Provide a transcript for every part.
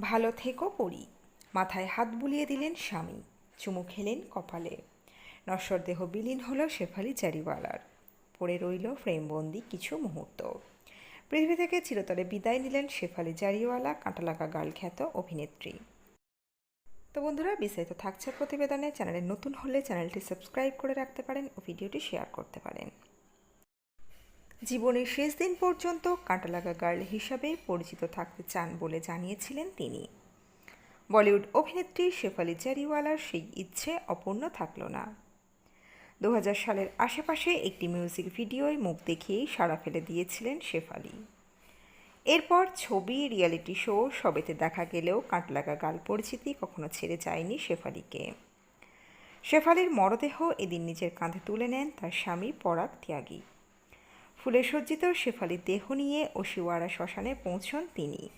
ভালো থেকো পড়ি। মাথায় হাত বুলিয়ে দিলেন স্বামী, চুমু খেলেন কপালে। নশ্বর দেহ বিলীন হলো শেফালি চারিওয়ালার। পড়ে রইল ফ্রেমবন্দি কিছু মুহূর্ত। পৃথিবী থেকে চিরতরে বিদায় নিলেন শেফালি জারিওয়ালা কাঁটালাকা গাল খ্যাত অভিনেত্রী। তো বন্ধুরা, বিস্তারিত থাকছে প্রতিবেদনে। চ্যানেলে নতুন হলে চ্যানেলটি সাবস্ক্রাইব করে রাখতে পারেন ও ভিডিওটি শেয়ার করতে পারেন। জীবনের শেষ দিন পর্যন্ত কাঁটালাগা গার্ল হিসাবে পরিচিত থাকতে চান বলে জানিয়েছিলেন তিনি। বলিউড অভিনেত্রী শেফালি জারিওয়ালার সেই ইচ্ছে অপূর্ণ থাকল না। দু হাজার সালের আশেপাশে একটি মিউজিক ভিডিওয় মুখ দেখিয়েই সাড়া ফেলে দিয়েছিলেন শেফালি। এরপর ছবি, রিয়ালিটি শো সবেতে দেখা গেলেও কাঁটলাগা গাল পরিচিতি কখনো ছেড়ে যায়নি শেফালিকে। শেফালির মরদেহ এদিন নিজের কাঁধে তুলে নেন তার স্বামী পরাগ ত্যাগী। ফুলে সজ্জিত শেফালির দেহ নিয়ে ওশিওয়ারা শ্মশানে পৌঁছন তিনি।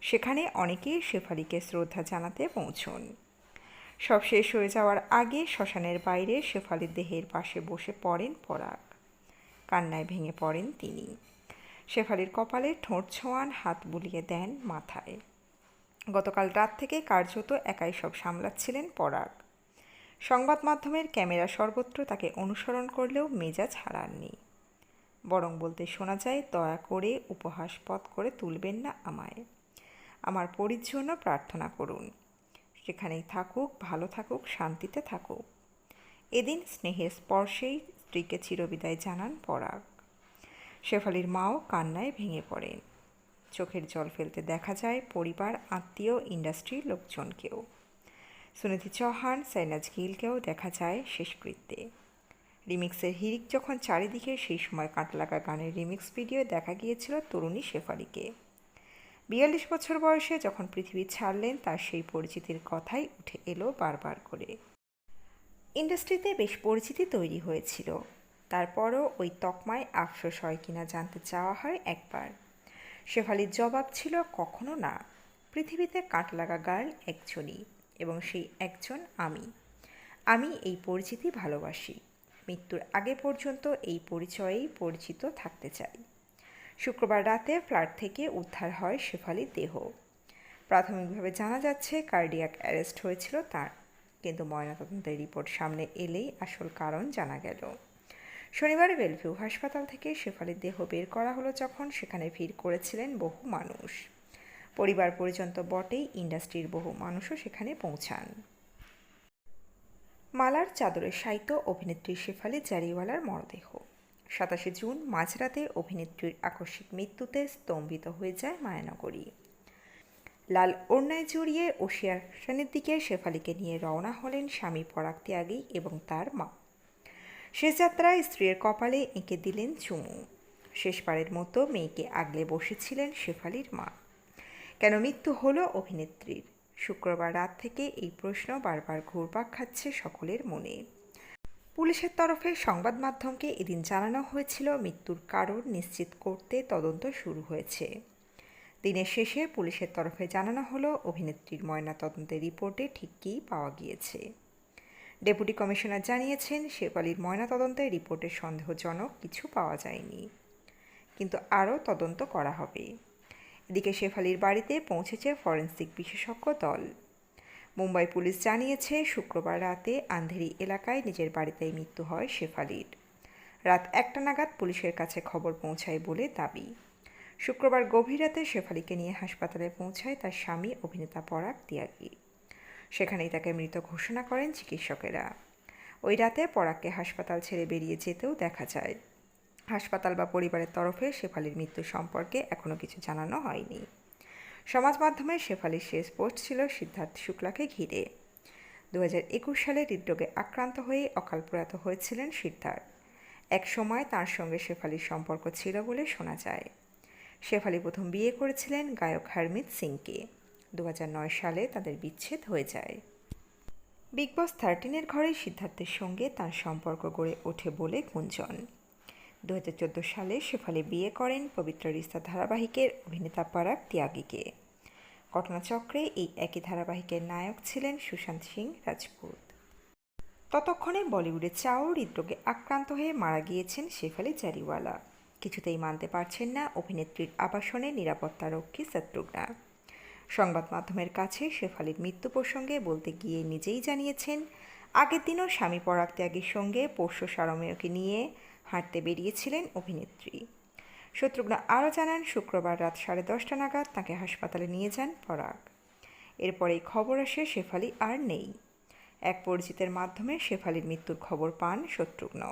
সেখানে অনেকেই শেফালিকে শ্রদ্ধা জানাতে পৌঁছন। সব শেষ হয়ে যাওয়ার আগে শ্মশানের বাইরে শেফালির দেহের পাশে বসে পড়েন পরাগ। কান্নায় ভেঙে পড়েন তিনি। শেফালির কপালে ঠোঁট ছোঁয়ান, হাত বুলিয়ে দেন মাথায়। গতকাল রাত থেকে কার্যত একাই সব সামলাচ্ছিলেন পরাগ। সংবাদ মাধ্যমের ক্যামেরা সর্বত্র তাকে অনুসরণ করলেও মেজাজ হারাননি। বরং বলতে শোনা যায়, দয়া করে উপহাসপদ করে তুলবেন না আমায়। আমার পরির জন্য প্রার্থনা করুন। সেখানেই থাকুক, ভালো থাকুক, শান্তিতে থাকুক। এদিন স্নেহের স্পর্শেই স্ত্রীকে চিরবিদায় জানান পরাগ। শেফালির মাও কান্নায় ভেঙে পড়েন। চোখের জল ফেলতে দেখা যায়, পরিবার, আত্মীয় ইন্ডাস্ট্রির লোকজনকেও। সুনিধি চৌহান, সাইনাজ গিলকেও দেখা যায় শেষকৃত্যে। রিমিক্সের হিরিক যখন চারিদিকে সেই সময় কাটলাগা গানের রিমিক্স ভিডিও দেখা গিয়েছিল তরুণী শেফালিকে। বিয়াল্লিশ বছর বয়সে যখন পৃথিবী ছাড়লেন, তার সেই পরিচিতির কথাই উঠে এলো বারবার করে। ইন্ডাস্ট্রিতে বেশ পরিচিতি তৈরি হয়েছিল। তারপরও ওই তকমায় আফসোস হয় কিনা জানতে চাওয়া হয় একবার। শেফালির জবাব ছিল, কখনো না। পৃথিবীতে কাট লাগা গার্ল একজনই এবং সেই একজন আমি। আমি এই পরিচিতি ভালোবাসি। মৃত্যুর আগে পর্যন্ত এই পরিচয়েই পরিচিত থাকতে চাই। শুক্রবার রাতে ফ্ল্যাট থেকে উদ্ধার হয় শেফালির দেহ। প্রাথমিকভাবে জানা যাচ্ছে কার্ডিয়াক অ্যারেস্ট হয়েছিল তার, কিন্তু ময়নাতদন্তের রিপোর্ট সামনে এলেই আসল কারণ জানা গেল। শনিবার বেলভিউ হাসপাতাল থেকে শেফালির দেহ বের করা হলো যখন সেখানে ভিড় করেছিলেন বহু মানুষ। পরিবার পর্যন্ত বটেই ইন্ডাস্ট্রির বহু মানুষও সেখানে পৌঁছান। মালার চাদরের সাহিত্য অভিনেত্রী শেফালি জারিওয়ালার মরদেহ। সাতাশে জুন মাঝরাতে অভিনেত্রীর আকস্মিক মৃত্যুতে স্তম্ভিত হয়ে যায় মায়ানগরী। লাল ওড়নায় জড়িয়ে ওশিয়ার শ্রেণির দিকে শেফালিকে নিয়ে রওনা হলেন স্বামী পরাগ ত্যাগী এবং তার মা। শেষ যাত্রায় স্ত্রীর কপালে এঁকে দিলেন চুমু। শেষবারের মতো মেয়েকে আগলে বসেছিলেন শেফালির মা। কেন মৃত্যু হলো অভিনেত্রীর? শুক্রবার রাত থেকে এই প্রশ্ন বারবার ঘুরপাক খাচ্ছে সকলের মনে। পুলিশের তরফে সংবাদ মাধ্যমকে এদিন জানানো হয়েছিল, মৃত্যুর কারণ নিশ্চিত করতে তদন্ত শুরু হয়েছে। দিনের শেষে পুলিশের তরফে জানানো হলো, অভিনেত্রীর ময়নাতদন্তের রিপোর্টে ঠিক কী পাওয়া গিয়েছে। ডেপুটি কমিশনার জানিয়েছেন, শেফালির ময়নাতদন্তের রিপোর্টে সন্দেহজনক কিছু পাওয়া যায়নি। কিন্তু আরও তদন্ত করা হবে। এদিকে শেফালির বাড়িতে পৌঁছেছে ফরেন্সিক বিশেষজ্ঞ দল। মুম্বাই পুলিশ জানিয়েছে, শুক্রবার রাতে আন্ধেরি এলাকায় নিজের বাড়িতেই মৃত্যু হয় শেফালির রাত একটা নাগাদ পুলিশের কাছে খবর পৌঁছায় বলে দাবি। শুক্রবার গভীর রাতে শেফালিকে নিয়ে হাসপাতালে পৌঁছায় তার স্বামী অভিনেতা পরাগ তিয়াগী। সেখানেই তাকে মৃত ঘোষণা করেন চিকিৎসকেরা। ওই রাতে পরাগকে হাসপাতাল ছেড়ে বেরিয়ে যেতেও দেখা যায়। হাসপাতাল বা পরিবারের তরফে শেফালির মৃত্যু সম্পর্কে এখনও কিছু জানানো হয়নি। সমাজ মাধ্যমে শেফালির শেষ পোস্ট ছিল সিদ্ধার্থ শুক্লাকে ঘিরে। দু হাজার একুশ সালে হৃদরোগে আক্রান্ত হয়ে অকাল প্রয়াত হয়েছিলেন সিদ্ধার্থ। এক সময় তার সঙ্গে শেফালির সম্পর্ক ছিল বলে শোনা যায়। শেফালি প্রথম বিয়ে করেছিলেন গায়ক হারমিত সিংকে। দু হাজার নয় সালে তাদের বিচ্ছেদ হয়ে যায়। বিগ বস থার্টিনের ঘরে সিদ্ধার্থের সঙ্গে তার সম্পর্ক গড়ে ওঠে বলে গুঞ্জন। দু হাজার চোদ্দ সালে শেফালি বিয়ে করেন পবিত্র রিস্তা ধারাবাহিকের অভিনেতা পারাক ত্যাগীকে। ঘটনাচক্রে এই একই ধারাবাহিকের নায়ক ছিলেন সুশান্ত সিং রাজপুত। ততক্ষণে বলিউডে চাও হৃদরোগে আক্রান্ত হয়ে মারা গিয়েছেন শেফালি জারিওয়ালা কিছুতেই মানতে পারছেন না অভিনেত্রীর আবাসনে নিরাপত্তারক্ষী শত্রুঘ্না। সংবাদ মাধ্যমের কাছে শেফালির মৃত্যু প্রসঙ্গে বলতে গিয়ে নিজেই জানিয়েছেন, আগের দিনও স্বামী পরাগ ত্যাগীর সঙ্গে পোষ্য সারমেয়কে নিয়ে হাঁটতে বেরিয়েছিলেন অভিনেত্রী। শত্রুঘ্ন আরও জানান, শুক্রবার রাত সাড়ে দশটা নাগাদ তাকে হাসপাতালে নিয়ে যান পরাগ এরপরেই খবর আসে, শেফালি আর নেই। এক পরিচিতের মাধ্যমে শেফালির মৃত্যুর খবর পান শত্রুঘ্ন।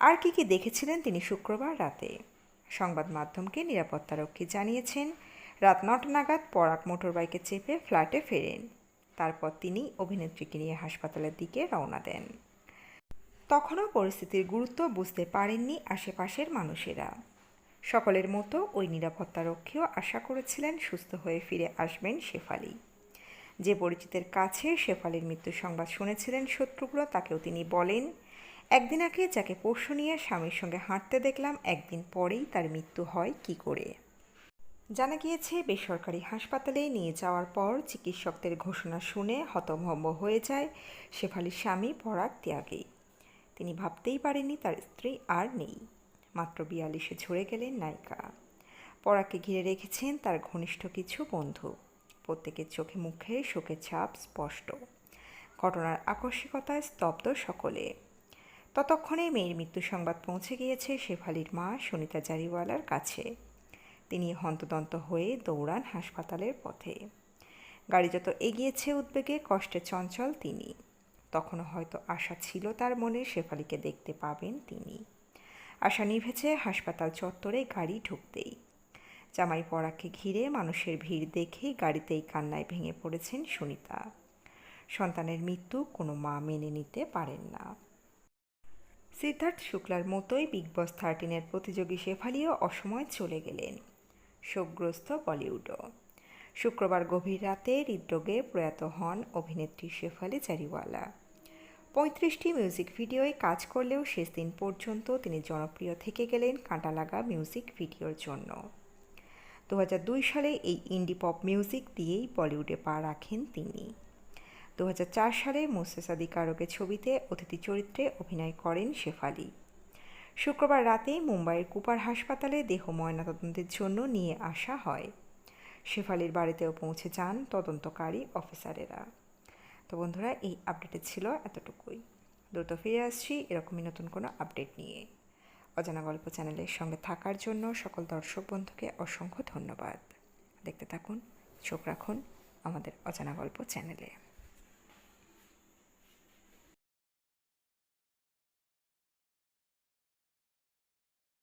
আর কি কি দেখেছিলেন তিনি শুক্রবার রাতে? সংবাদ মাধ্যমকে নিরাপত্তারক্ষী জানিয়েছেন, রাত নটা নাগাদ পরাগ মোটরবাইকে চেপে ফ্ল্যাটে ফেরেন। তারপর তিনি অভিনেত্রীকে নিয়ে হাসপাতালের দিকে রওনা দেন। তখনও পরিস্থিতির গুরুত্ব বুঝতে পারেননি আশেপাশের মানুষেরা। সকলের মতো ওই নিরাপত্তারক্ষীও আশা করেছিলেন সুস্থ হয়ে ফিরে আসবেন শেফালি। যে পরিচিতের কাছে শেফালির মৃত্যু সংবাদ শুনেছিলেন শত্রুঘ্ন তাকেও তিনি বলেন, একদিন আগে যাকে পরশু নিয়ে স্বামীর সঙ্গে হাঁটতে দেখলাম, একদিন পরেই তার মৃত্যু হয়, কি করে? জানা গিয়েছে, বেসরকারি হাসপাতালে নিয়ে যাওয়ার পর চিকিৎসকদের ঘোষণা শুনে হতভম্ব হয়ে যায় শেফালির স্বামী পরাগ ত্যাগে। তিনি ভাবতেই পারেননি তার স্ত্রী আর নেই। মাত্র বিয়াল্লিশে ঝরে গেলেন নায়িকা। পরাগকে ঘিরে রেখেছেন তার ঘনিষ্ঠ কিছু বন্ধু। প্রত্যেকের চোখে মুখে শোকের ছাপ স্পষ্ট। ঘটনার আকস্মিকতায় স্তব্ধ সকলে। ততক্ষণে মেয়ের মৃত্যু সংবাদ পৌঁছে গিয়েছে শেফালির মা সুনিতা জারিওয়ালার কাছে। তিনি হন্তদন্ত হয়ে দৌড়ান হাসপাতালের পথে। গাড়ি যত এগিয়েছে উদ্বেগে, কষ্টে চঞ্চল তিনি। তখনও হয়তো আশা ছিল তার মনে, শেফালিকে দেখতে পাবেন তিনি। আশা নিভেছে হাসপাতাল চত্বরে গাড়ি ঢুকতেই। জামাই পড়াকে ঘিরে মানুষের ভিড় দেখেই গাড়িতেই কান্নায় ভেঙে পড়েছেন সুনিতা। সন্তানের মৃত্যু কোনো মা মেনে নিতে পারেন না। সিদ্ধার্থ শুক্লার মতোই বিগ বস থার্টিনের প্রতিযোগী শেফালিও অসময় চলে গেলেন, শোকগ্রস্ত বলিউডও। শুক্রবার গভীর রাতে হৃদরোগে প্রয়াত হন অভিনেত্রী শেফালি চারিওয়ালা। পঁয়ত্রিশটি মিউজিক ভিডিওয় কাজ করলেও শেষ দিন পর্যন্ত তিনি জনপ্রিয় থেকে গেলেন কাঁটা লাগা মিউজিক ভিডিওর জন্য। দু দুই সালে এই ইন্ডি পপ মিউজিক দিয়েই বলিউডে পা রাখেন তিনি। দু হাজার চার সালে মুস্তাসাদি কারকের ছবিতে অতিথি চরিত্রে অভিনয় করেন শেফালি শুক্রবার রাতে মুম্বাইয়ের কুপার হাসপাতালে দেহ ময়নাতদন্তের জন্য নিয়ে আসা হয়। শেফালির বাড়িতেও পৌঁছে যান তদন্তকারী অফিসারেরা। তো বন্ধুরা, এই আপডেটে ছিল এতটুকুই। দ্রুত ফিরে আসছি এরকমই নতুন কোনো আপডেট নিয়ে। অজানা গল্প চ্যানেলের সঙ্গে থাকার জন্য সকল দর্শক বন্ধুকে অসংখ্য ধন্যবাদ। দেখতে থাকুন, চোখ রাখুন আমাদের অজানা গল্প চ্যানেলে।